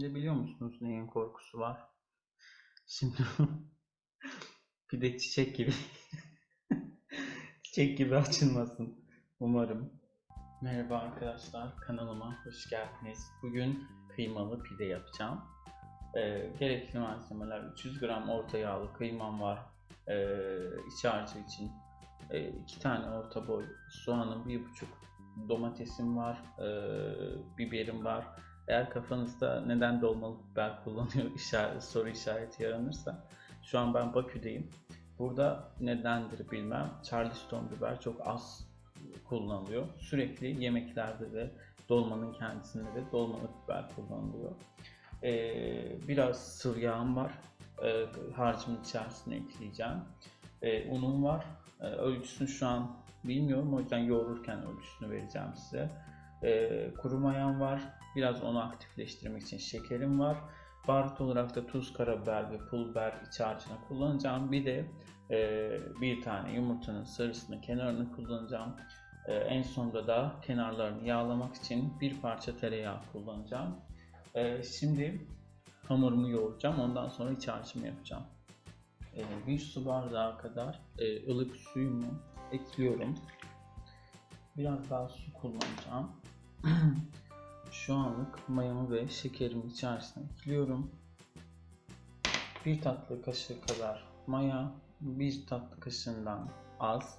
Şimdi biliyor musunuz neyin korkusu var? Şimdi pide çiçek gibi çiçek gibi açılmasın umarım. Merhaba arkadaşlar kanalıma hoş geldiniz. Bugün kıymalı pide yapacağım. Ee, gerekli malzemeler 300 gram orta yağlı kıymam var. Ee, iç harcı için 2 tane orta boy soğanım, 1,5 domatesim var, ee, biberim var. Eğer kafanızda neden dolmalı biber kullanıyor işaret, soru işareti yaranırsa şu an ben Bakü'deyim. Burada nedendir bilmem. Charleston biber çok az kullanılıyor. Sürekli yemeklerde de dolmanın kendisinde de dolmalık biber kullanılıyor. Ee, biraz sıvı yağım var. Ee, harcımın içerisine ekleyeceğim. Ee, unum var. Ee, ölçüsünü şu an bilmiyorum. O yüzden yoğururken ölçüsünü vereceğim size. Ee, kuru mayam var. Biraz onu aktifleştirmek için şekerim var. Baharat olarak da tuz, karabiber ve pul biber iç harcına kullanacağım. Bir de e, bir tane yumurtanın sarısını, kenarını kullanacağım. E, en sonunda da kenarlarını yağlamak için bir parça tereyağı kullanacağım. E, şimdi hamurumu yoğuracağım. Ondan sonra iç harcımı yapacağım. E, bir su bardağı kadar e, ılık suyumu ekliyorum. Biraz daha su kullanacağım. Şu anlık mayamı ve şekerimi içerisine ekliyorum. Bir tatlı kaşığı kadar maya, bir tatlı kaşığından az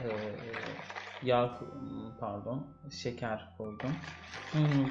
e, yağ pardon şeker koydum. Bunu,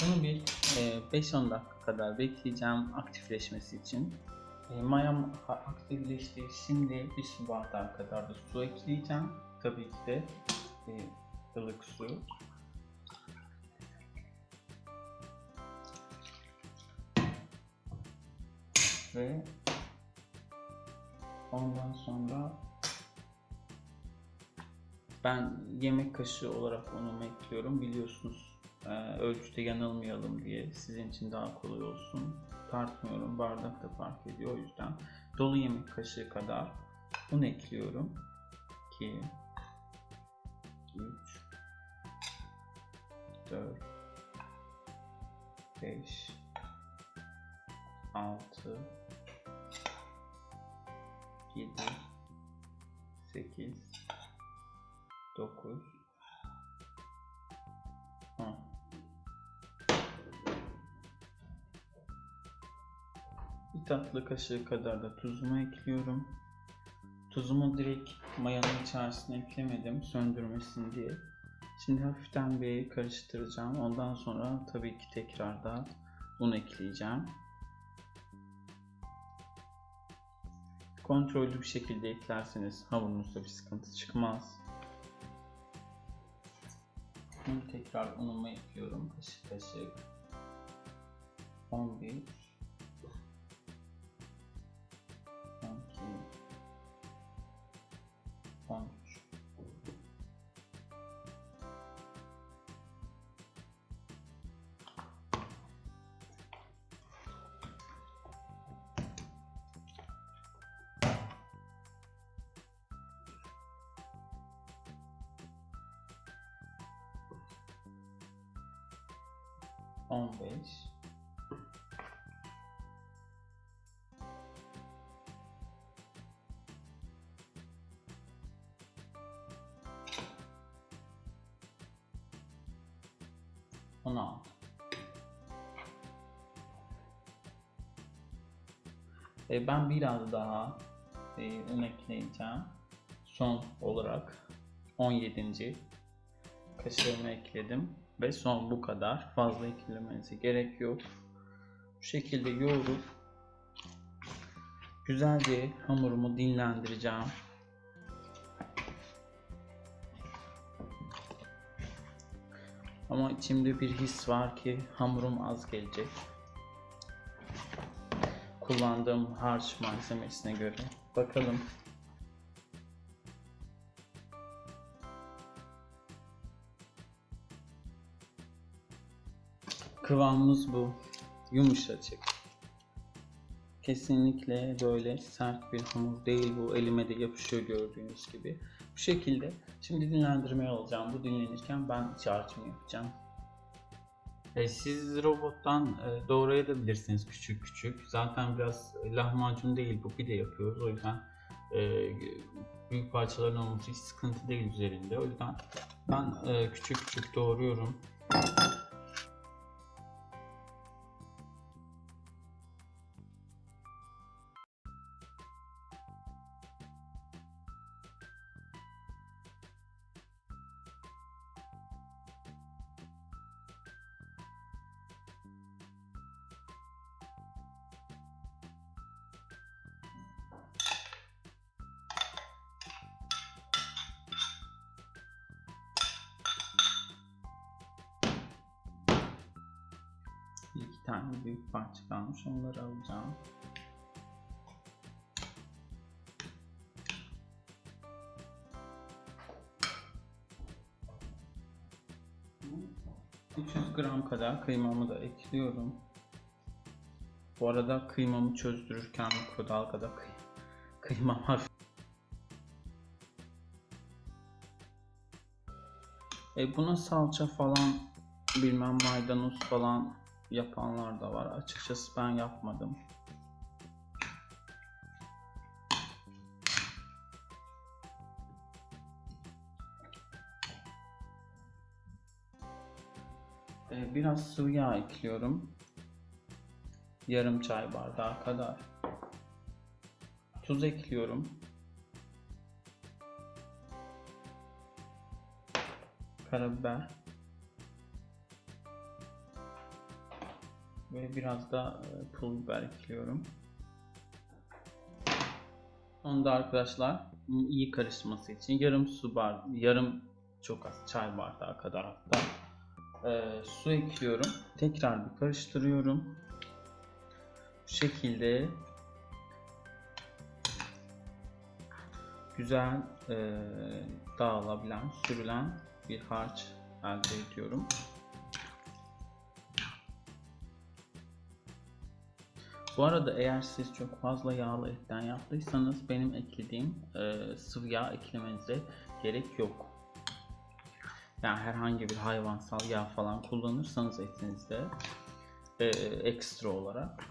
bunu bir e, 5-10 dakika kadar bekleyeceğim aktifleşmesi için. E, mayam aktifleşti. Şimdi bir su bardağı kadar da su ekleyeceğim. Tabii ki de e, ılık su. Ve ondan sonra ben yemek kaşığı olarak unumu ekliyorum. Biliyorsunuz ölçüde yanılmayalım diye sizin için daha kolay olsun. Tartmıyorum. Bardak da fark ediyor o yüzden. Dolu yemek kaşığı kadar un ekliyorum. 2 3 4 5 6 tatlı kaşığı kadar da tuzumu ekliyorum. Tuzumu direkt mayanın içerisine eklemedim söndürmesin diye. Şimdi hafiften bir karıştıracağım. Ondan sonra tabii ki tekrardan un ekleyeceğim. Kontrollü bir şekilde eklerseniz hamurunuzda bir sıkıntı çıkmaz. Şimdi tekrar unumu ekliyorum. Kaşık kaşık. 11 fontes. Convês. 16 E, ben biraz daha e, un ekleyeceğim. Son olarak 17. kaşığımı ekledim ve son bu kadar. Fazla eklemenize gerek yok. Bu şekilde yoğurup güzelce hamurumu dinlendireceğim. Ama içimde bir his var ki hamurum az gelecek. Kullandığım harç malzemesine göre. Bakalım. Kıvamımız bu. Yumuşacık. Kesinlikle böyle sert bir hamur değil bu. Elime de yapışıyor gördüğünüz gibi. Bu şekilde. Şimdi dinlendirmeye alacağım. Bu dinlenirken ben iç harcımı yapacağım. E, siz robottan e, doğrayabilirsiniz küçük küçük. Zaten biraz lahmacun değil bu pide yapıyoruz. O yüzden e, büyük parçaların olması hiç sıkıntı değil üzerinde. O yüzden ben e, küçük küçük doğruyorum. Tane büyük parça kalmış. Onları alacağım. Bu 300 gram kadar kıymamı da ekliyorum. Bu arada kıymamı çözdürürken mikrodalgada kıy kıymam hafif E buna salça falan bilmem maydanoz falan yapanlar da var. Açıkçası ben yapmadım. E, biraz sıvı yağ ekliyorum. Yarım çay bardağı kadar. Tuz ekliyorum. Karabiber. Ve biraz da e, pul biber ekliyorum. Onu da arkadaşlar iyi karışması için yarım su bar, yarım çok az çay bardağı kadar hatta e, su ekliyorum. Tekrar bir karıştırıyorum. Bu şekilde güzel e, dağılabilen, sürülen bir harç elde ediyorum. Bu arada eğer siz çok fazla yağlı etten yaptıysanız benim eklediğim e, sıvı yağ eklemenize gerek yok. Yani herhangi bir hayvansal yağ falan kullanırsanız etinizde e, ekstra olarak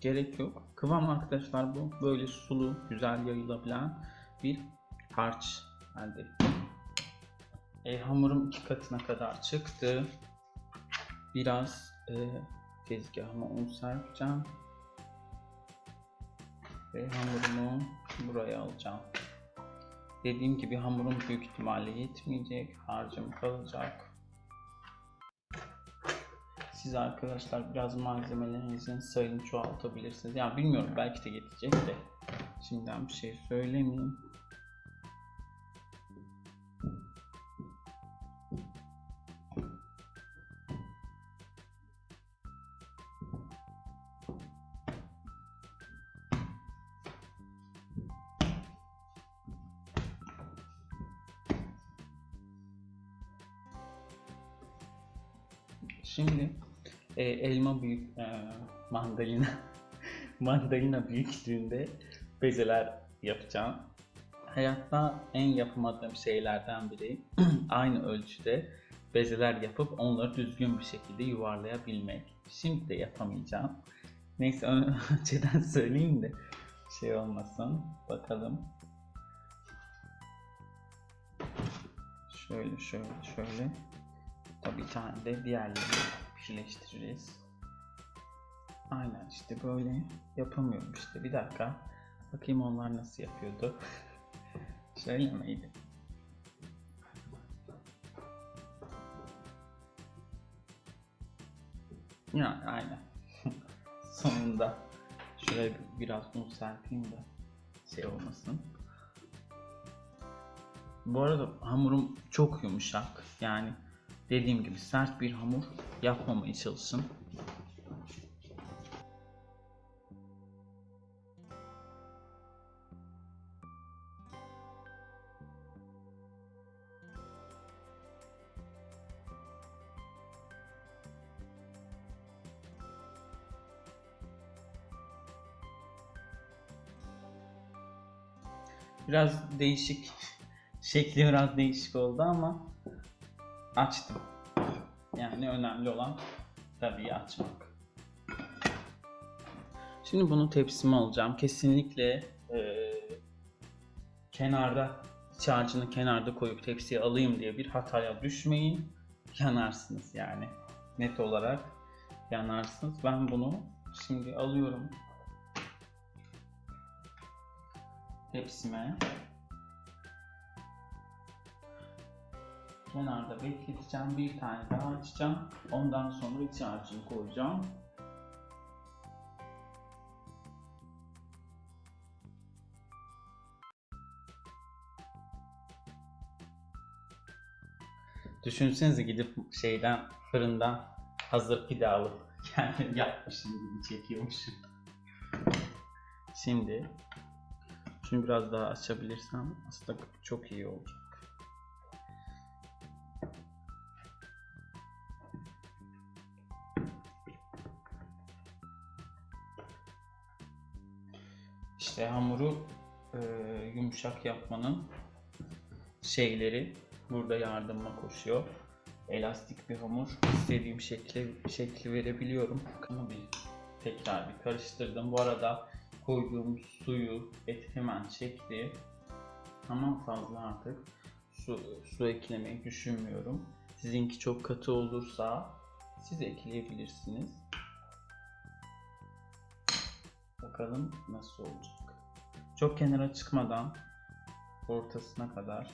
gerek yok. Kıvam arkadaşlar bu böyle sulu, güzel yayılabilen bir harç elde. E, hamurum iki katına kadar çıktı. Biraz e, tezgahıma un serpeceğim. Ve hamurumu buraya alacağım. Dediğim gibi hamurum büyük ihtimalle yetmeyecek. Harcım kalacak. Siz arkadaşlar biraz malzemelerinizin sayını çoğaltabilirsiniz. Yani bilmiyorum belki de yetecek de. Şimdiden bir şey söylemeyeyim. E, elma büyük e, mandalina mandalina büyüklüğünde bezeler yapacağım. Hayatta en yapamadığım şeylerden biri aynı ölçüde bezeler yapıp onları düzgün bir şekilde yuvarlayabilmek. Şimdi de yapamayacağım. Neyse önceden söyleyeyim de şey olmasın. Bakalım. Şöyle şöyle şöyle. Tabii bir tane de diğerlerini birleştiririz. Aynen işte böyle yapamıyorum işte. Bir dakika. Bakayım onlar nasıl yapıyordu. Şöyle miydi? Ya aynen. Sonunda. Bir- biraz un serpeyim de şey olmasın. Bu arada hamurum çok yumuşak. Yani dediğim gibi sert bir hamur yapmamaya çalışın. Biraz değişik şekli biraz değişik oldu ama açtım. Yani önemli olan tabii açmak. Şimdi bunu tepsime alacağım. Kesinlikle eee, kenarda iç kenarda koyup tepsiye alayım diye bir hataya düşmeyin. Yanarsınız yani. Net olarak yanarsınız. Ben bunu şimdi alıyorum. Tepsime. Kenarda bekleteceğim. Bir tane daha açacağım. Ondan sonra iç koyacağım. Düşünsenize gidip şeyden fırından hazır pide alıp kendim yapmışım gibi çekiyormuşum. Şimdi şunu biraz daha açabilirsem aslında çok iyi olacak. İşte hamuru e, yumuşak yapmanın şeyleri burada yardıma koşuyor. Elastik bir hamur istediğim şekli şekli verebiliyorum. Ama bir tekrar bir karıştırdım. Bu arada koyduğum suyu et hemen çekti. Tamam fazla artık. Su, su eklemeyi düşünmüyorum. Sizinki çok katı olursa siz ekleyebilirsiniz. Bakalım nasıl olacak. Çok kenara çıkmadan ortasına kadar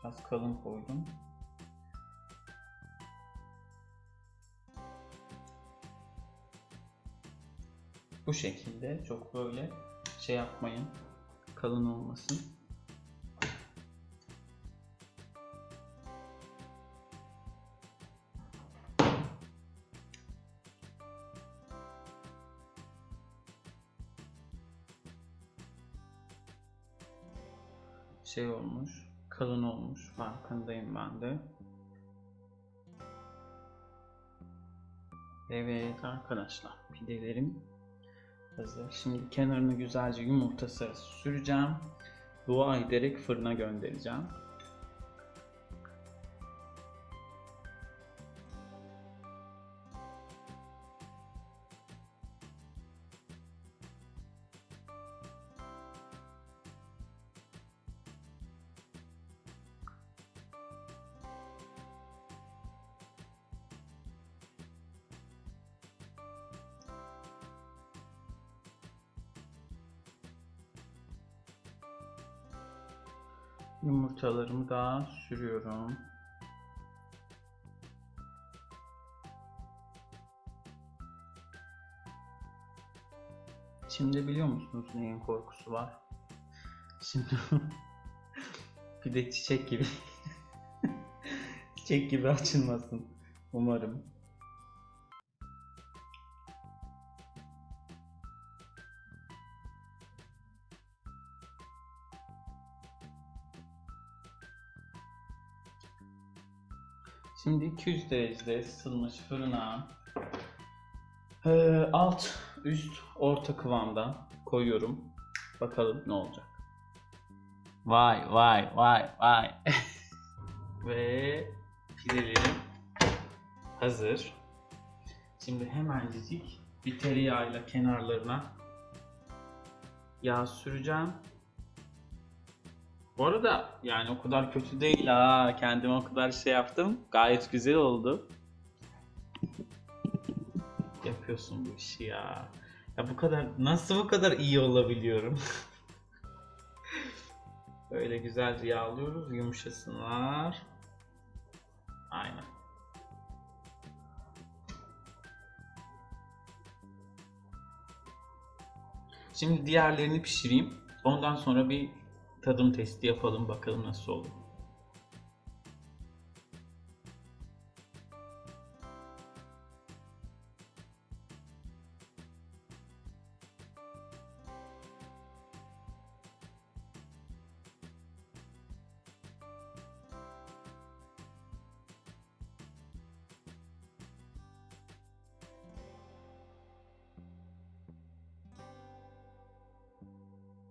biraz kalın koydum. Bu şekilde çok böyle şey yapmayın. Kalın olmasın. Şey olmuş, kalın olmuş. Farkındayım ben de. Evet arkadaşlar, pidelerim hazır. Şimdi kenarını güzelce yumurta sarısı süreceğim. Dua ederek fırına göndereceğim. Yumurtalarımı da sürüyorum. Şimdi biliyor musunuz neyin korkusu var? Şimdi bir de çiçek gibi çiçek gibi açılmasın umarım. Şimdi 200 derecede ısıtılmış fırına e, alt üst orta kıvamda koyuyorum. Bakalım ne olacak. Vay vay vay vay. Ve pidelerim hazır. Şimdi hemencik bir tereyağıyla kenarlarına yağ süreceğim. Bu arada yani o kadar kötü değil ha. Kendime o kadar şey yaptım. Gayet güzel oldu. Yapıyorsun bu işi ya. Ya bu kadar nasıl bu kadar iyi olabiliyorum? Böyle güzelce yağlıyoruz. Yumuşasınlar. Aynen. Şimdi diğerlerini pişireyim. Ondan sonra bir tadım testi yapalım bakalım nasıl olur.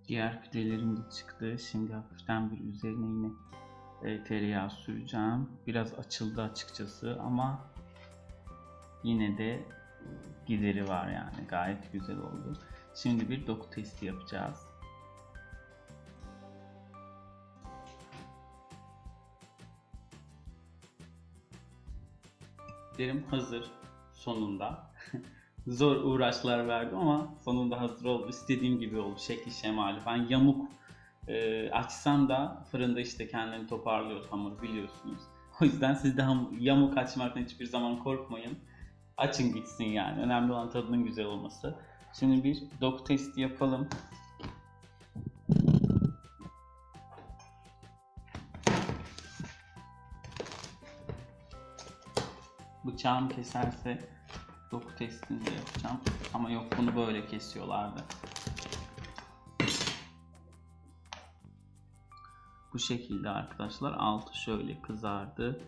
Diğer pidelerim de çıktı. Şimdi hafiften bir üzerine yine e, tereyağı süreceğim. Biraz açıldı açıkçası ama yine de gideri var yani gayet güzel oldu. Şimdi bir doku testi yapacağız. Derim hazır sonunda. Zor uğraşlar verdim ama sonunda hazır oldu. İstediğim gibi oldu şekli şemali. Ben yamuk e, açsam da fırında işte kendini toparlıyor hamur biliyorsunuz. O yüzden siz de ham- yamuk açmaktan hiçbir zaman korkmayın. Açın gitsin yani. Önemli olan tadının güzel olması. Şimdi bir doku testi yapalım. Bıçağım keserse doku testini de yapacağım. Ama yok bunu böyle kesiyorlardı. Bu şekilde arkadaşlar altı şöyle kızardı.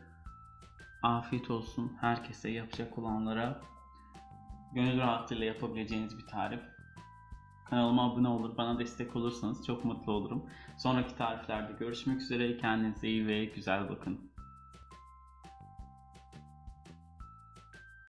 Afiyet olsun herkese yapacak olanlara. Gönül rahatlığıyla yapabileceğiniz bir tarif. Kanalıma abone olur, bana destek olursanız çok mutlu olurum. Sonraki tariflerde görüşmek üzere. Kendinize iyi ve güzel bakın.